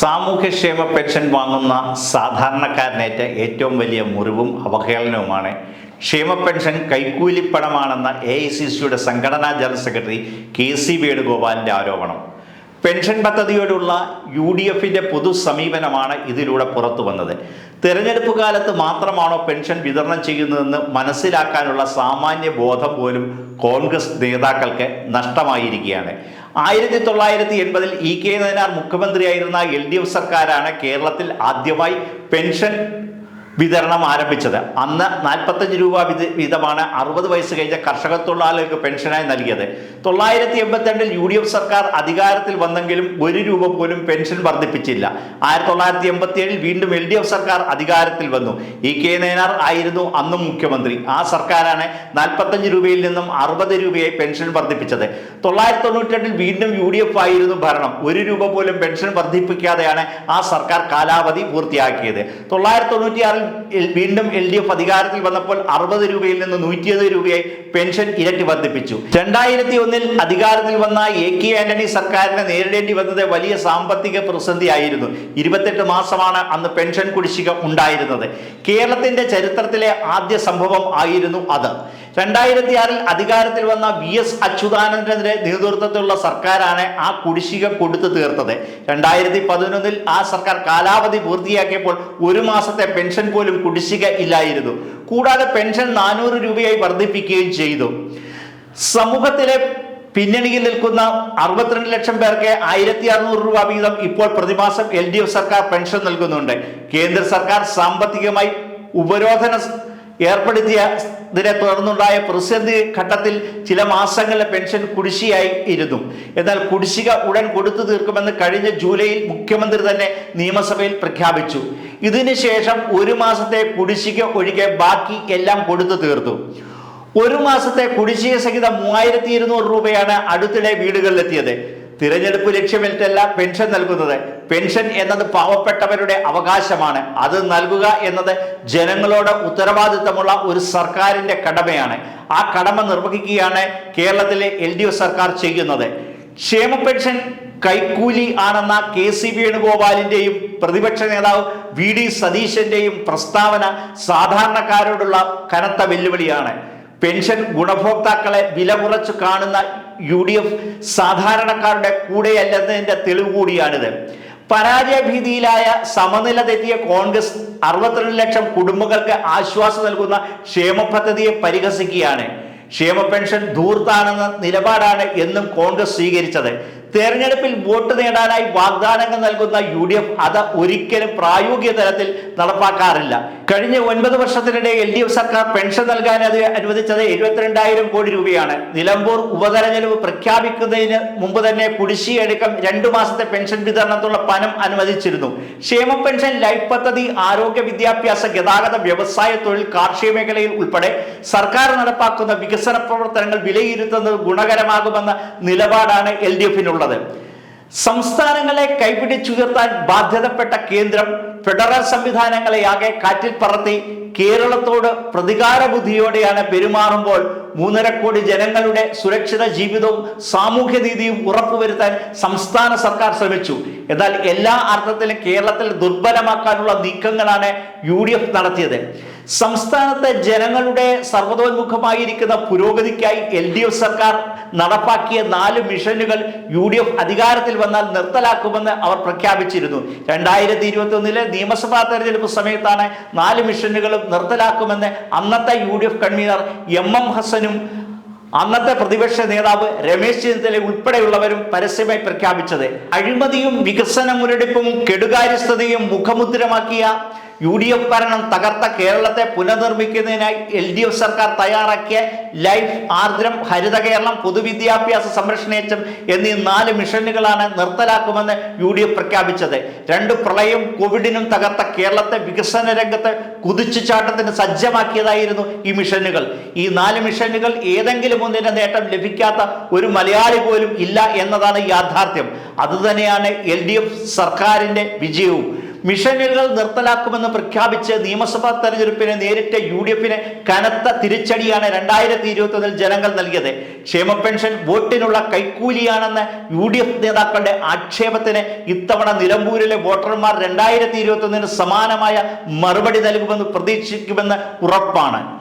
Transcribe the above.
സാമൂഹ്യക്ഷേമ പെൻഷൻ വാങ്ങുന്ന സാധാരണക്കാരനേറ്റ ഏറ്റവും വലിയ മുറിവും അവഹേളനവുമാണ്. ക്ഷേമ പെൻഷൻ കൈക്കൂലിപ്പണമാണെന്ന എ ഐ സി സിയുടെ സംഘടനാ ജനറൽ സെക്രട്ടറി കെ സി വേണുഗോപാലിന്റെ ആരോപണം. പെൻഷൻ പദ്ധതിയോടുള്ള യു ഡി എഫിന്റെ പൊതു സമീപനമാണ് ഇതിലൂടെ പുറത്തു വന്നത്. തിരഞ്ഞെടുപ്പ് കാലത്ത് മാത്രമാണോ പെൻഷൻ വിതരണം ചെയ്യുന്നതെന്ന് മനസ്സിലാക്കാനുള്ള സാമാന്യ ബോധം പോലും കോൺഗ്രസ് നേതാക്കൾക്ക് നഷ്ടമായിരിക്കുകയാണ്. ആയിരത്തി തൊള്ളായിരത്തി എൺപതിൽ ഇ കെ നയനാർ മുഖ്യമന്ത്രിയായിരുന്ന എൽ ഡി എഫ് സർക്കാരാണ് കേരളത്തിൽ ആദ്യമായി പെൻഷൻ വിതരണം ആരംഭിച്ചത്. അന്ന് നാൽപ്പത്തഞ്ച് രൂപ വീതമാണ് അറുപത് വയസ്സ് കഴിഞ്ഞ കർഷക തൊഴിലാളികൾക്ക് പെൻഷനായി നൽകിയത്. തൊള്ളായിരത്തി എൺപത്തിരണ്ടിൽ യു ഡി എഫ് സർക്കാർ അധികാരത്തിൽ വന്നെങ്കിലും ഒരു രൂപ പോലും പെൻഷൻ വർദ്ധിപ്പിച്ചില്ല. ആയിരത്തി തൊള്ളായിരത്തി എൺപത്തി ഏഴിൽ വീണ്ടും എൽ ഡി എഫ് സർക്കാർ അധികാരത്തിൽ വന്നു. ഇ കെ നയനാർ ആയിരുന്നു അന്നും മുഖ്യമന്ത്രി. ആ സർക്കാരാണ് നാൽപ്പത്തഞ്ച് രൂപയിൽ നിന്നും അറുപത് രൂപയായി പെൻഷൻ വർദ്ധിപ്പിച്ചത്. തൊള്ളായിരത്തി തൊണ്ണൂറ്റി രണ്ടിൽ വീണ്ടും യു ഡി എഫ് ആയിരുന്നു ഭരണം. ഒരു രൂപ പോലും പെൻഷൻ വർദ്ധിപ്പിക്കാതെയാണ് ആ സർക്കാർ കാലാവധി പൂർത്തിയാക്കിയത്. തൊള്ളായിരത്തി തൊണ്ണൂറ്റിയാറിൽ വീണ്ടും എൽ ഡി എഫ് അധികാരത്തിൽ വന്നപ്പോൾ അറുപത് രൂപയിൽ നിന്ന് നൂറ്റി ഇരുപത് രൂപയായി പെൻഷൻ ഇരട്ടി വർദ്ധിപ്പിച്ചു. രണ്ടായിരത്തി ഒന്നിൽ അധികാരത്തിൽ വന്ന എ കെ ആന്റണി സർക്കാരിനെ നേരിടേണ്ടി വന്നത് വലിയ സാമ്പത്തിക പ്രതിസന്ധി ആയിരുന്നു ഇരുപത്തെട്ട് മാസമാണ് അന്ന് പെൻഷൻ കുടിശ്ശിക ഉണ്ടായിരുന്നത്. കേരളത്തിന്റെ ചരിത്രത്തിലെ ആദ്യ സംഭവം ആയിരുന്നു അത്. രണ്ടായിരത്തി ആറിൽ അധികാരത്തിൽ വന്ന വി എസ് അച്യുതാനന്ദന്റെ നേതൃത്വത്തിലുള്ള സർക്കാരാണ് ആ കുടിശ്ശിക കൊടുത്തു തീർത്തത്. രണ്ടായിരത്തി പതിനൊന്നിൽ ആ സർക്കാർ കാലാവധി പൂർത്തിയാക്കിയപ്പോൾ ഒരു മാസത്തെ പെൻഷൻ പോലും കുടിശ്ശിക ഇല്ലായിരുന്നു. കൂടാതെ പെൻഷൻ നാനൂറ് രൂപയായി വർദ്ധിപ്പിക്കുകയും ചെയ്തു. സമൂഹത്തിലെ പിന്നണിയിൽ നിൽക്കുന്ന അറുപത്തിരണ്ട് ലക്ഷം പേർക്ക് ആയിരത്തി അറുന്നൂറ് രൂപ വീതം ഇപ്പോൾ പ്രതിമാസം എൽ സർക്കാർ പെൻഷൻ നൽകുന്നുണ്ട്. കേന്ദ്ര സർക്കാർ സാമ്പത്തികമായി ഉപരോധന ഏർപ്പെടുത്തിയതിനെ തുടർന്നുണ്ടായ പ്രതിസന്ധി ഘട്ടത്തിൽ ചില മാസങ്ങളിലെ പെൻഷൻ കുടിശ്ശിയായി ഇരുന്നു. എന്നാൽ കുടിശ്ശിക ഉടൻ കൊടുത്തു തീർക്കുമെന്ന് കഴിഞ്ഞ ജൂലൈയിൽ മുഖ്യമന്ത്രി തന്നെ നിയമസഭയിൽ പ്രഖ്യാപിച്ചു. ഇതിനുശേഷം ഒരു മാസത്തെ കുടിശ്ശിക ഒഴികെ ബാക്കി എല്ലാം കൊടുത്തു തീർത്തു. ഒരു മാസത്തെ കുടിശ്ശിക സഹിതം മൂവായിരത്തി ഇരുന്നൂറ് രൂപയാണ് അടുത്തിടെ വീടുകളിലെത്തിയത്. തിരഞ്ഞെടുപ്പ് ലക്ഷ്യമിട്ടല്ല പെൻഷൻ നൽകുന്നത്. പെൻഷൻ എന്നത് പാവപ്പെട്ടവരുടെ അവകാശമാണ്. അത് നൽകുക എന്നത് ജനങ്ങളോട് ഉത്തരവാദിത്തമുള്ള ഒരു സർക്കാരിന്റെ കടമയാണ്. ആ കടമ നിർവഹിക്കുകയാണ് കേരളത്തിലെ എൽ സർക്കാർ ചെയ്യുന്നത്. ക്ഷേമ പെൻഷൻ കൈക്കൂലി ആണെന്ന കെ സി വേണുഗോപാലിന്റെയും പ്രതിപക്ഷ നേതാവ് വി ഡി സതീശന്റെയും പ്രസ്താവന സാധാരണക്കാരോടുള്ള കനത്ത വെല്ലുവിളിയാണ്. പെൻഷൻ ഗുണഭോക്താക്കളെ വില കുറച്ചു കാണുന്ന യു ഡി എഫ് സാധാരണക്കാരുടെ കൂടെയല്ലെന്നതിന്റെ തെളിവ് കൂടിയാണിത്. പരാജയഭീതിയിലായ സമനില തെറ്റിയ കോൺഗ്രസ് അറുപത്തിരണ്ട് ലക്ഷം കുടുംബങ്ങൾക്ക് ആശ്വാസം നൽകുന്ന ക്ഷേമ പദ്ധതിയെ പരിഹസിക്കുകയാണ്. ക്ഷേമ പെൻഷൻ ധൂർത്താണെന്ന നിലപാടാണ് എന്നും കോൺഗ്രസ് സ്വീകരിച്ചത്. തെരഞ്ഞെടുപ്പിൽ വോട്ട് നേടാനായി വാഗ്ദാനങ്ങൾ നൽകുന്ന യു ഡി എഫ് അത് ഒരിക്കലും പ്രായോഗിക തലത്തിൽ നടപ്പാക്കാറില്ല. കഴിഞ്ഞ ഒൻപത് വർഷത്തിനിടെ എൽ ഡി എഫ് സർക്കാർ പെൻഷൻ നൽകാൻ അത് അനുവദിച്ചത് എഴുപത്തിരണ്ടായിരം കോടി രൂപയാണ്. നിലമ്പൂർ ഉപതെരഞ്ഞെടുപ്പ് പ്രഖ്യാപിക്കുന്നതിന് മുമ്പ് തന്നെ കുടിശ്ശിയടക്കം രണ്ടു മാസത്തെ പെൻഷൻ വിതരണത്തുള്ള പണം അനുവദിച്ചിരുന്നു. ക്ഷേമ പെൻഷൻ ലൈഫ് പദ്ധതി ആരോഗ്യ വിദ്യാഭ്യാസ ഗതാഗത വ്യവസായ തൊഴിൽ കാർഷിക മേഖലയിൽ ഉൾപ്പെടെ സർക്കാർ നടപ്പാക്കുന്ന വികസന പ്രവർത്തനങ്ങൾ വിലയിരുത്തുന്നത് ഗുണകരമാകുമെന്ന നിലപാടാണ് എൽ ഡി എഫിനുള്ളത് സംസ്ഥാനങ്ങളെ കൈപിടിച്ചുയർത്താൻ ബാധ്യതപ്പെട്ട കേന്ദ്രം ഫെഡറൽ സംവിധാനങ്ങളെ ആകെ കാറ്റിൽ പറത്തി കേരളത്തോട് പ്രതികാര ബുദ്ധിയോടെയാണ് പെരുമാറുമ്പോൾ മൂന്നര കോടി ജനങ്ങളുടെ സുരക്ഷിത ജീവിതവും സാമൂഹ്യ നീതിയും ഉറപ്പുവരുത്താൻ സംസ്ഥാന സർക്കാർ ശ്രമിച്ചു. എന്നാൽ എല്ലാ അർത്ഥത്തിലും കേരളത്തിൽ ദുർബലമാക്കാനുള്ള നീക്കങ്ങളാണ് യു ഡി എഫ് നടത്തിയത്. സംസ്ഥാനത്തെ ജനങ്ങളുടെ സർവതോന്മുഖമായിരിക്കുന്ന പുരോഗതിക്കായി എൽ ഡി എഫ് സർക്കാർ നടപ്പാക്കിയ നാല് മിഷനുകൾ യു ഡി എഫ് അധികാരത്തിൽ വന്നാൽ നിർത്തലാക്കുമെന്ന് അവർ പ്രഖ്യാപിച്ചിരുന്നു. രണ്ടായിരത്തി ഇരുപത്തി ഒന്നിലെ നിയമസഭാ തെരഞ്ഞെടുപ്പ് സമയത്താണ് നാല് മിഷനുകളും നിർത്തലാക്കുമെന്ന് അന്നത്തെ U D F convener M M ഹസനും അന്നത്തെ പ്രതിപക്ഷ നേതാവ് രമേശ് ചെന്നിത്തല ഉൾപ്പെടെയുള്ളവരും പരസ്യമായി പ്രഖ്യാപിച്ചത്. അഴിമതിയും വികസന മുരടിപ്പും കെടുകാര്യസ്ഥതയും മുഖമുദ്രമാക്കിയ യു ഡി എഫ് ഭരണം തകർത്ത കേരളത്തെ പുനർനിർമ്മിക്കുന്നതിനായി എൽ ഡി എഫ് സർക്കാർ തയ്യാറാക്കിയ ലൈഫ് ആർദ്രം ഹരിത കേരളം പൊതുവിദ്യാഭ്യാസ സംരക്ഷണ സംരക്ഷണേച്ചം എന്നീ നാല് മിഷനുകളാണ് നിർത്തലാക്കുമെന്ന് യു ഡി എഫ് പ്രഖ്യാപിച്ചത്. രണ്ട് പ്രളയം കോവിഡിനും തകർത്ത കേരളത്തെ വികസന രംഗത്ത് കുതിച്ചുചാട്ടത്തിന് സജ്ജമാക്കിയതായിരുന്നു ഈ മിഷനുകൾ. ഈ നാല് മിഷനുകൾ ഏതെങ്കിലും ഒന്നിന്റെ നേട്ടം ലഭിക്കാത്ത ഒരു മലയാളി പോലും ഇല്ല എന്നതാണ് യാഥാർത്ഥ്യം. അതുതന്നെയാണ് എൽ ഡി എഫ് സർക്കാരിന്റെ വിജയവും. മിഷനുകൾ നിർത്തലാക്കുമെന്ന് പ്രഖ്യാപിച്ച് നിയമസഭാ തെരഞ്ഞെടുപ്പിനെ നേരിട്ട യു ഡി എഫിന് കനത്ത തിരിച്ചടിയാണ് രണ്ടായിരത്തി ഇരുപത്തൊന്നിൽ ജനങ്ങൾ നൽകിയത്. ക്ഷേമ പെൻഷൻ വോട്ടിനുള്ള കൈക്കൂലിയാണെന്ന് യു ഡി എഫ് നേതാക്കളുടെ ആക്ഷേപത്തിന് ഇത്തവണ നിലമ്പൂരിലെ വോട്ടർമാർ രണ്ടായിരത്തി ഇരുപത്തൊന്നിന് സമാനമായ മറുപടി നൽകുമെന്ന് പ്രതീക്ഷിക്കുമെന്ന് ഉറപ്പാണ്.